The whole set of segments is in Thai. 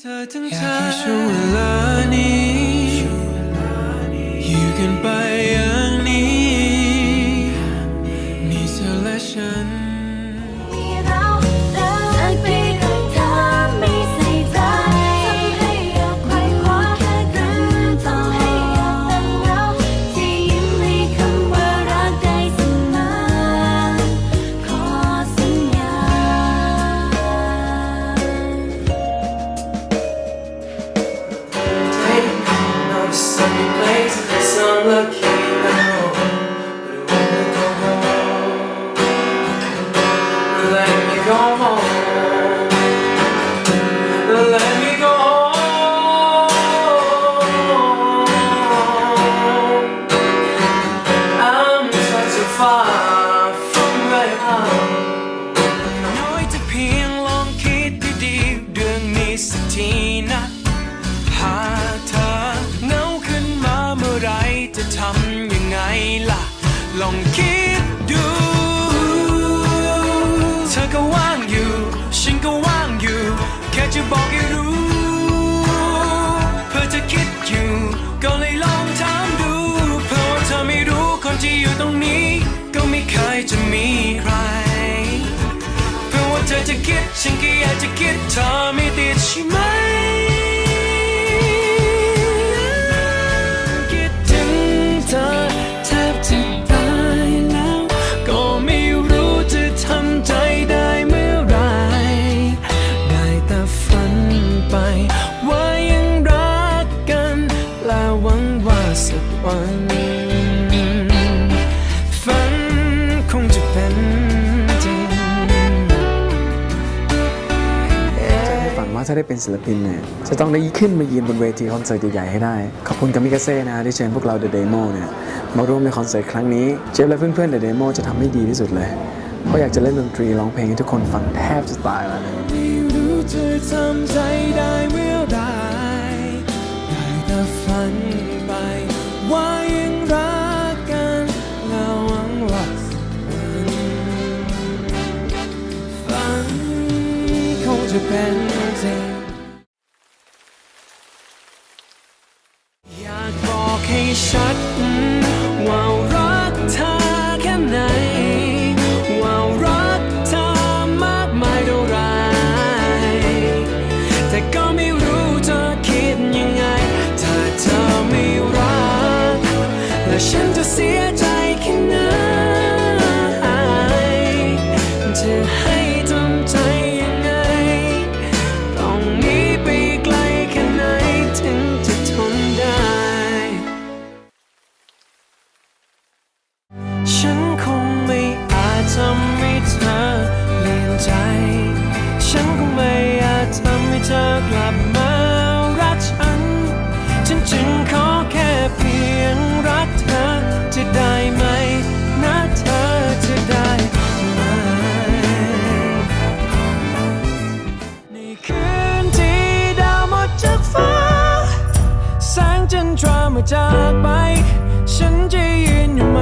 เธอทั้งใจอยากให้ช่วงเวลานี้อยู่กันไป far from right now. าเธอจะคิดฉันก็อยากจะคิดเธอไม่ติดใช่ไหมคิดถึงเธอแทบจะตายแล้ว ก็ไม่รู้จะทำใจได้เมื่อไร ได้แต่ฝันไป ว่ายังรักกัน และหวังว่าสักวันาได้เป็นศิลปินเนี่ยจะต้องได้ขึ้นมายืนบนเวทีคอนเสิร์ตใหญ่ๆให้ได้ ขอบคุณกามิกาเซ่นะที่เชิญพวกเราเดอะเดโมเนี่ยมาร่วมในคอนเสิร์ตครั้งนี้เจฟและเพื่อนๆเดอะเดโมจะทำให้ดีที่สุดเลยเพราะอยากจะเล่นดนตรีร้องเพลงให้ทุกคนฟังแทบจะตายแล้วจะเมื่อไหรได้แต่ฝันไปว่ายังรักกัน แเธอกลับมารักฉัน ฉันจึงขอแค่เพียงรักเธอจะได้ไหมนะเธอจะได้ไหม ในคืนที่ดาวหมดจากฟ้า แสงจันทรามาจากไป ฉันจะยืนอยู่ไหม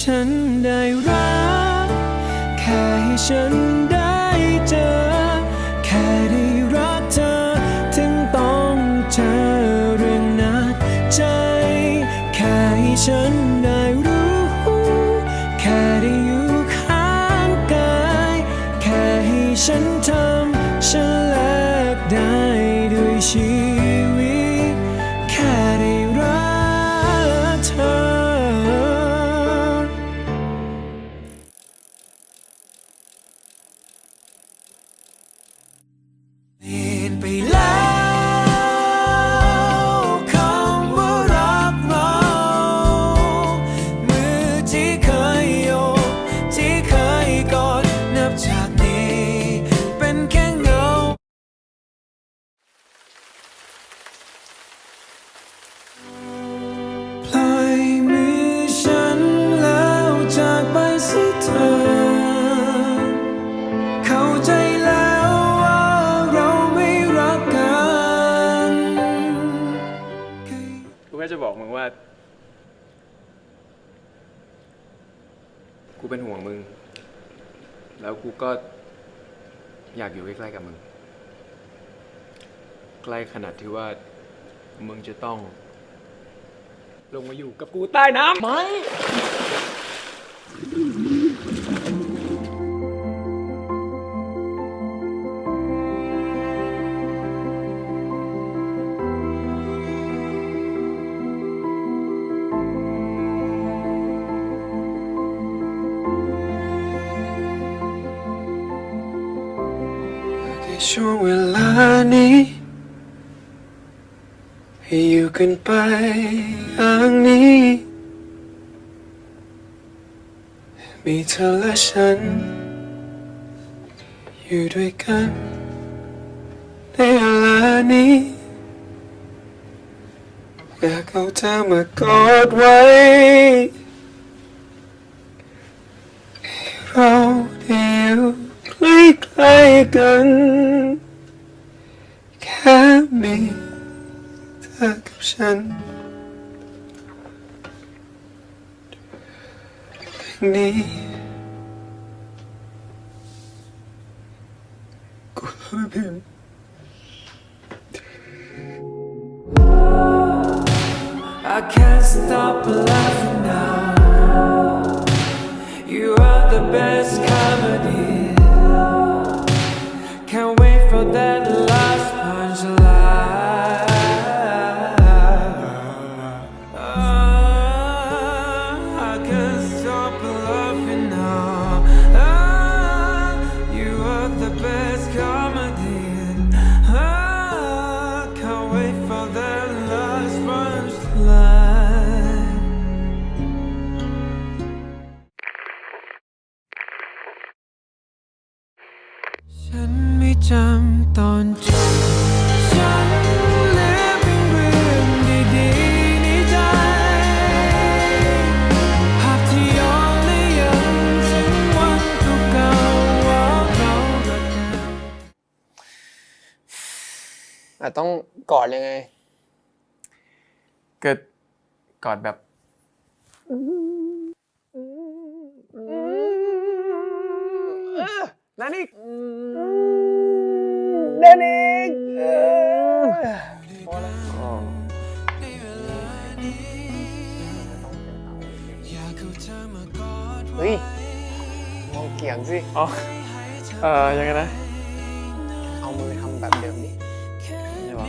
ฉันได้รัก แค่ให้ฉันได้เจอ แค่ได้รักเธอ ถึงต้องเจอเรื่องหนักใจ แค่ให้ฉัน ใจแล้วว่าเราไม่รักกันกูแค่จะบอกมึงว่า กูเป็นห่วงมึง แล้วกูก็อยากอยู่ใกล้ๆกับมึง ใกล้ขนาดที่ว่า มึงจะต้อง ลงมาอยู่กับกูใต้น้ำไหม ช่วงเวลานี้ให้อยู่กันไปอย่างนี้ มีเธอและฉัน อยู่ด้วยกัน ในเวลานี้ อยากเอาเธอมากอดไว้เราได้อยู่ ใกล้ๆกัน แค่มีเธอกับฉันเพลงนี้กูรักเพียง I can't stop laughing now. You are the best ต้องกอดยังไงเกิดกอดแบบ นั่นอีกนั่นอีกเออเฮ้ยมองเกียงสิ อ๋อ เอ่อยังไงนะ เอามือทำแบบเดิมดินี่ หรอ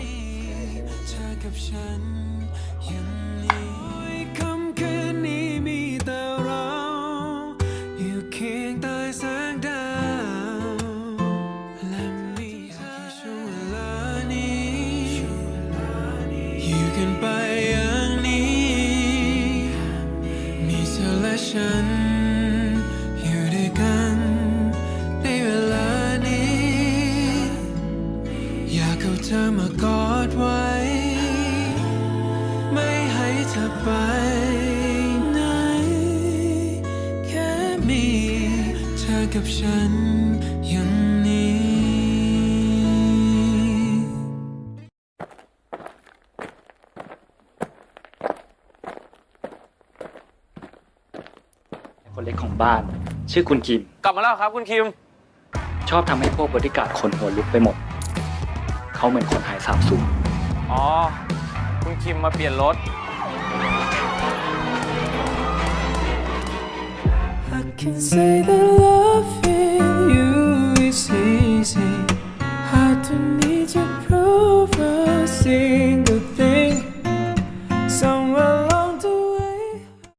ากเอาเธอมากอดไว้ ไม่ให้เธอไปไหน แค่มีเธอกับฉันอย่างนี้ คนเล็กของบ้าน ชื่อคุณคิม กลับมาแล้วครับคุณคิม ชอบทำให้พวกบริการดคนหัวลุกไปหมด เขาเหมือนคนหายสาบสูญอ๋อ คุณคิมมาเปลี่ยนรถ I can say that loving you is easy. Hard to need your proof of thing.